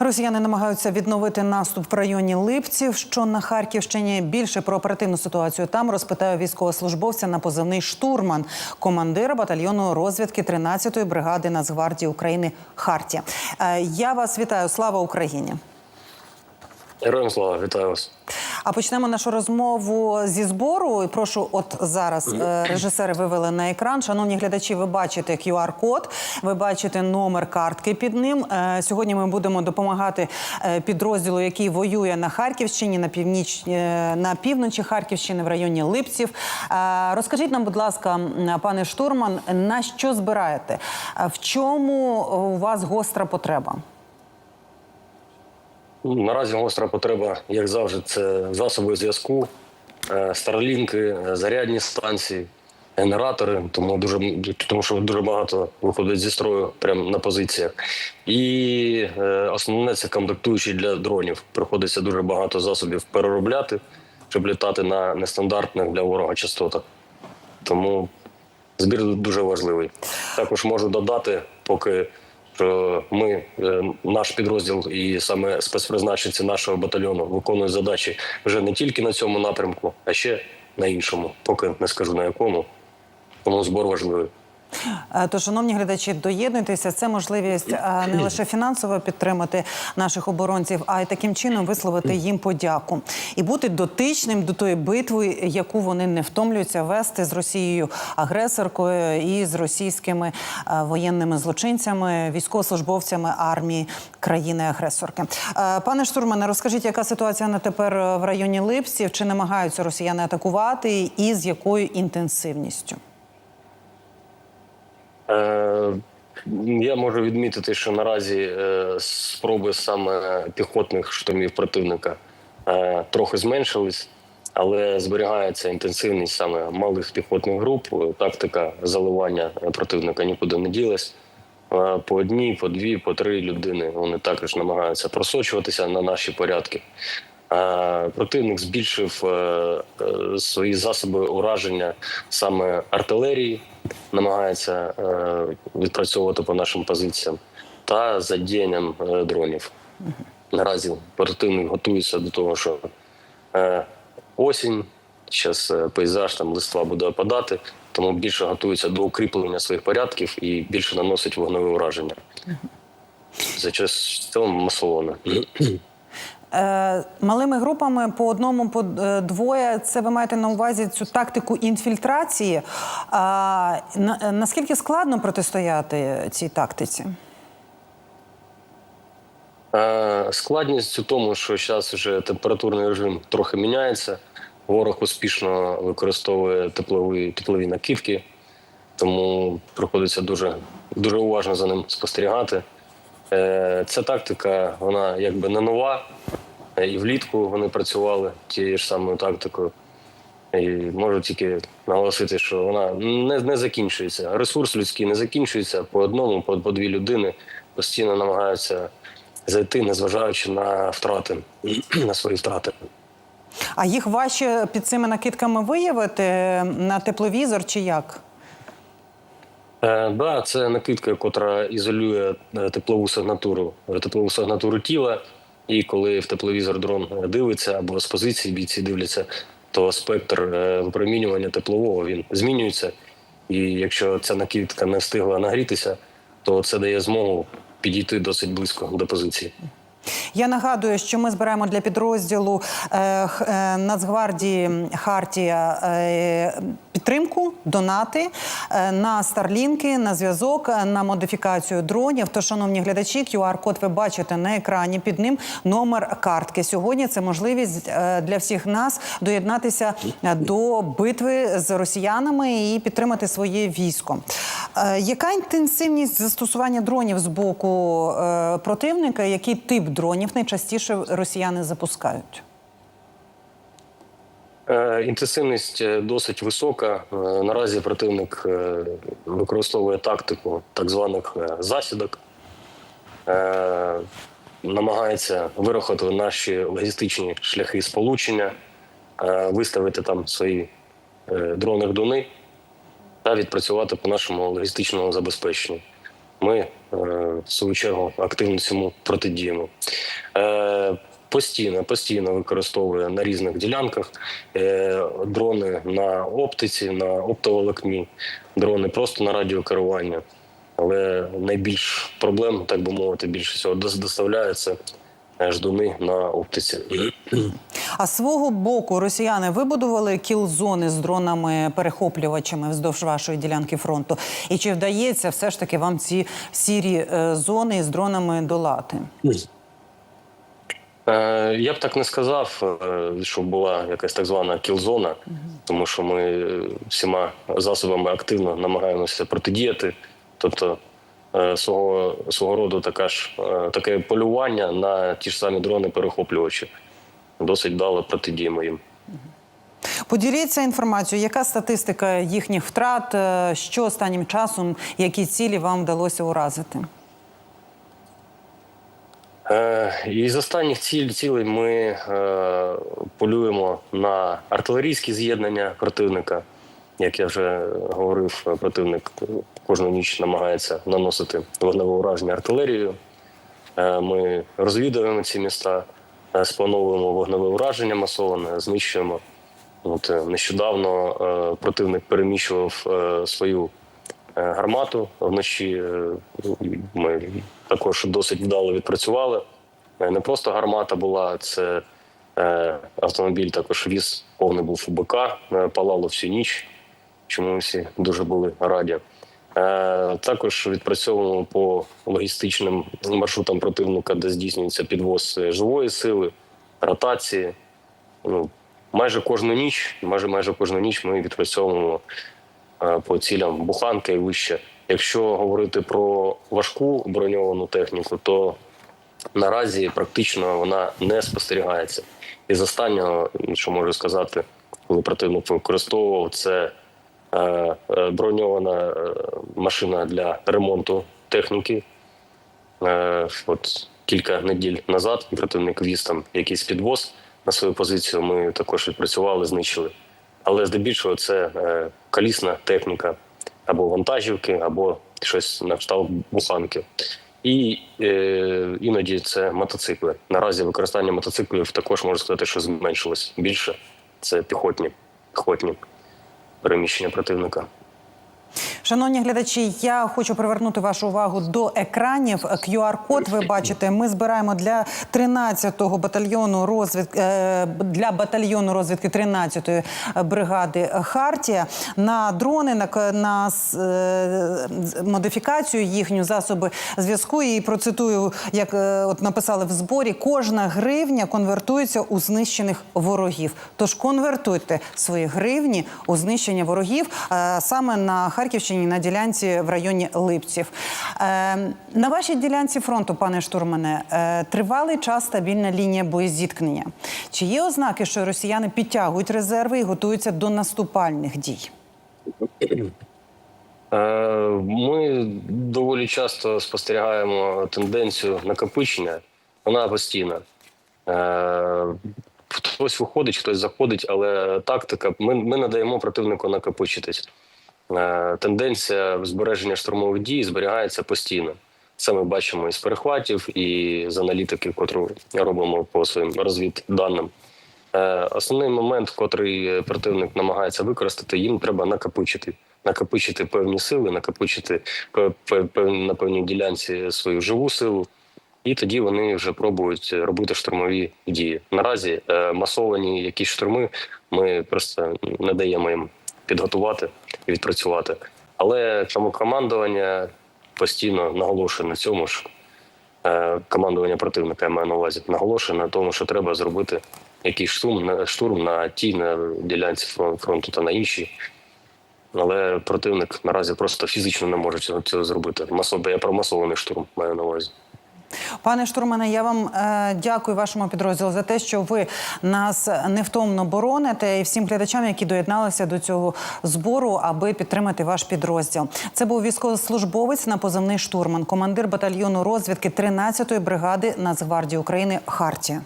Росіяни намагаються відновити наступ в районі Липців, що на Харківщині. Більше про оперативну ситуацію там розпитаю військовослужбовця на позивний штурман, командира батальйону розвідки 13-ї бригади Нацгвардії України Хартія. Е, Я вас вітаю. Слава Україні! Героям слава, вітаю вас. А почнемо нашу розмову зі збору. І прошу, от зараз е, режисери вивели на екран. Шановні глядачі, ви бачите QR-код, ви бачите номер картки під ним. Е, Сьогодні ми будемо допомагати е, підрозділу, який воює на Харківщині, на північ на півночі Харківщини, в районі Липців. Розкажіть нам, будь ласка, пане штурман, на що збираєте? В чому у вас гостра потреба? Наразі гостра потреба, як завжди, це засоби зв'язку, е, старлінки, е, зарядні станції, генератори, тому дуже тому, що дуже багато виходить зі строю прямо на позиціях. І е, основне це комплектуючі для дронів. Приходиться дуже багато засобів переробляти, щоб літати на нестандартних для ворога частотах. Тому збір дуже важливий. Також можу додати, поки ми, е, наш підрозділ і саме спецпризначенці нашого батальйону виконують задачі вже не тільки на цьому напрямку, а ще на іншому. Поки не скажу на якому. Тому збор важливий. Е, То, шановні глядачі, доєднуйтеся. Це можливість е, не лише фінансово підтримати наших оборонців, а й таким чином висловити їм подяку і бути дотичним до тої битви, яку вони не втомлюються вести з Росією агресоркою і з російськими е, воєнними злочинцями, військовослужбовцями армії країни-агресорки. Пане штурмане, розкажіть, яка ситуація на тепер в районі Липсів? Чи намагаються росіяни атакувати, і з якою інтенсивністю? Е, Я можу відмітити, що наразі е, спроби саме піхотних штурмів противника е, трохи зменшились, але зберігається інтенсивність саме малих піхотних груп. Тактика заливання противника нікуди не ділась. По одній, по дві, по три людини вони також намагаються просочуватися на наші порядки. Противник збільшив е, е, свої засоби ураження саме артилерії, намагається е, відпрацьовувати по нашим позиціям та задіянням дронів. Наразі противник готується до того, що осінь, зараз пейзаж, там листва буде опадати, тому більше готується до укріплення своїх порядків і більше наносить вогневе ураження. За час цього масовано. Е, малими групами по одному, по е, двоє. Це ви маєте на увазі цю тактику інфільтрації. А, на, наскільки складно протистояти цій тактиці? Е, Складність у тому, що зараз вже температурний режим трохи міняється. Ворог успішно використовує теплові, теплові накидки, тому приходиться дуже, дуже уважно за ним спостерігати. Е, Ця тактика, вона якби не нова. Е, І влітку вони працювали тією ж самою тактикою. І можу тільки наголосити, що вона не, не закінчується. Ресурс людський не закінчується по одному, по, по дві людини постійно намагаються зайти, незважаючи на втрати, на свої втрати. А їх важче під цими накидками виявити на тепловізор чи як? Е, да, це накидка, котра ізолює е, теплову сигнатуру, теплову сигнатуру тіла. І коли в тепловізор дрон е, дивиться або з позиції бійці дивляться, то спектр е, випромінювання теплового він змінюється. І якщо ця накидка не встигла нагрітися, то це дає змогу підійти досить близько до позиції. Я нагадую, що ми збираємо для підрозділу е, е, Нацгвардії Хартія е, підтримку, донати е, на старлінки, на зв'язок, е, на модифікацію дронів. То, шановні глядачі, QR-код ви бачите на екрані. Під ним номер картки. Сьогодні це можливість е, для всіх нас доєднатися до битви з росіянами і підтримати своє військо. Яка інтенсивність застосування дронів з боку противника? Який тип дронів найчастіше росіяни запускають? Е, Інтенсивність е, досить висока. Е, Наразі противник використовує тактику так званих засідок, намагається вирахувати наші логістичні шляхи сполучення, виставити там свої е, дрони-гдуни та відпрацювати по нашому логістичному забезпеченню. ми в свою чергу активно цьому протидіємо. Постійно, постійно використовує на різних ділянках е, дрони на оптиці, на оптоволокні, дрони просто на радіокерування. Але найбільш проблем, так би мовити, більше всього дос- доставляється ждуни на оптиці. А свого боку росіяни вибудували кіл-зони з дронами-перехоплювачами вздовж вашої ділянки фронту. І чи вдається все ж таки вам ці сірі е, зони з дронами долати? Е, Я б так не сказав, е, що була якась так звана кілзона, тому що ми е, всіма засобами активно намагаємося протидіяти. Тобто свого, свого роду така ж, таке полювання на ті ж самі дрони-перехоплювачі. Досить вдало протидіємо їм. Поділіться інформацією, яка статистика їхніх втрат, що останнім часом, які цілі вам вдалося уразити? Е, Із останніх ціль, цілей ми е, полюємо на артилерійські з'єднання противника. Як я вже говорив, противник кожну ніч намагається наносити вогневе ураження артилерією. Е, ми розвідуємо ці міста, сплановуємо вогневе ураження масоване, знищуємо. От, нещодавно противник переміщував свою гармату вночі. Ми також досить вдало відпрацювали. Е, Не просто гармата була, це е, автомобіль також віз повний був у БК, е, палало всю ніч. Чому всі дуже були раді. Також відпрацьовуємо по логістичним маршрутам противника, де здійснюється підвоз живої сили, ротації. Ну, майже кожну ніч, майже майже кожну ніч ми відпрацьовуємо по цілям буханки і вище. Якщо говорити про важку броньовану техніку, то наразі практично вона не спостерігається. І з останнього, що можу сказати, коли противник використовував, це е, е, броньована е, машина для ремонту техніки. Е, От кілька неділь назад противник віз там якийсь підвоз на свою позицію. Ми також відпрацювали, знищили. Але здебільшого це е, колісна техніка або вантажівки, або щось на кшталт буханки. І е, іноді це мотоцикли. Наразі використання мотоциклів також можна сказати, що зменшилось більше. Це піхотні, піхотні переміщення противника. Шановні глядачі, я хочу привернути вашу увагу до екранів. QR-код ви бачите. Ми збираємо для 13-го батальйону розвідки е, для батальйону розвідки 13-ї бригади Хартія на дрони, на, на е, модифікацію їхню засоби зв'язку. І процитую, як е, от написали в зборі: кожна гривня конвертується у знищених ворогів. Тож конвертуйте свої гривні у знищення ворогів е, саме на Харківщині, на ділянці в районі Липців. На вашій ділянці фронту, пане штурмане, е, тривалий час стабільна лінія боєзіткнення. Чи є ознаки, що росіяни підтягують резерви і готуються до наступальних дій? Е, Ми доволі часто спостерігаємо тенденцію накопичення. Вона постійна. Е, Хтось виходить, хтось заходить, але тактика. Ми, ми надаємо противнику накопичитись. Е, Тенденція збереження штурмових дій зберігається постійно. Це ми бачимо із перехватів, і з аналітики, котру робимо по своїм розвідданим. Е, Основний момент, котрий противник намагається використати, їм треба накопичити. Накопичити певні сили, накопичити на певній ділянці свою живу силу, і тоді вони вже пробують робити штурмові дії. Наразі е, масовані якісь штурми ми просто не даємо їм підготувати і відпрацювати. Але тому командування постійно наголошує на цьому ж е, командування противника, я маю на увазі, наголошує на тому, що треба зробити якийсь штурм штурм на тій на ділянці фрон- фронту та на іншій. Але противник наразі просто фізично не може цього, цього зробити. Масово я про масований штурм маю на увазі. Пане штурмане, я вам е, дякую вашому підрозділу за те, що ви нас невтомно бороните і всім глядачам, які доєдналися до цього збору, аби підтримати ваш підрозділ. Це був військовослужбовець на позивний штурман, командир батальйону розвідки 13-ї бригади Нацгвардії України Хартія.